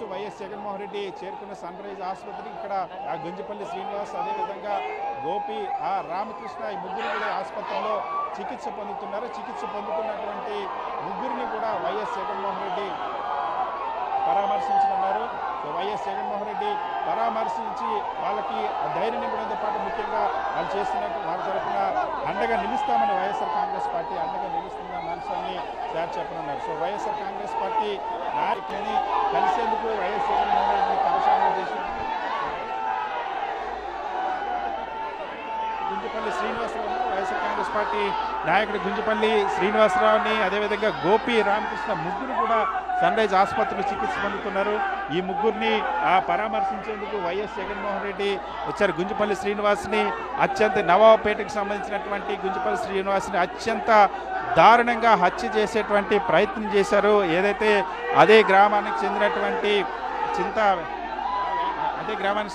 కావచ్చు వైఎస్ జగన్మోహన్ రెడ్డి చేరుకున్న sun rise ఆసుపత్రి ఇక్కడ ఆ గుంజపల్లి శ్రీనివాస్ అదేవిధంగా గోపి ఆ రామకృష్ణ ఈ ముగ్గురు కూడా ఆసుపత్రిలో చికిత్స పొందుతున్నారు. చికిత్స పొందుతున్నటువంటి ముగ్గురిని కూడా వైఎస్ జగన్మోహన్ రెడ్డి పరామర్శించనున్నారు. వైఎస్ జగన్మోహన్ రెడ్డి పరామర్శించి వాళ్ళకి ధైర్యం నింపడంతో పాటు ముఖ్యంగా వాళ్ళు చేస్తున్నట్టు వారి తరఫున అండగా నిలుస్తామని వైఎస్ఆర్ కాంగ్రెస్ పార్టీ అండగా నిలుస్తుందన్న అంశాన్ని తయారు చెప్పనున్నారు. సో వైఎస్ఆర్ కాంగ్రెస్ పార్టీ నాయకుని కలిసేందుకు వైఎస్ జగన్మోహన్ రెడ్డిని కలశాలను చేసి Gunjapalli Srinivasarao YSR Congress party నాయకుడు గుంజపల్లి శ్రీనివాసరావుని అదేవిధంగా గోపి రామకృష్ణ ముగ్గురు కూడా సన్ రైజ్ ఆసుపత్రిలో చికిత్స పొందుతున్నారు. ఈ ముగ్గురిని ఆ పరామర్శించేందుకు వైఎస్ జగన్మోహన్ రెడ్డి వచ్చారు. గుంజుపల్లి శ్రీనివాస్ని అత్యంత నవాబపేటకు సంబంధించినటువంటి గుంజుపల్లి శ్రీనివాస్ని అత్యంత దారుణంగా హత్య చేసేటువంటి ప్రయత్నం చేశారు. ఏదైతే అదే గ్రామానికి చెందినటువంటి చింత అదే గ్రామానికి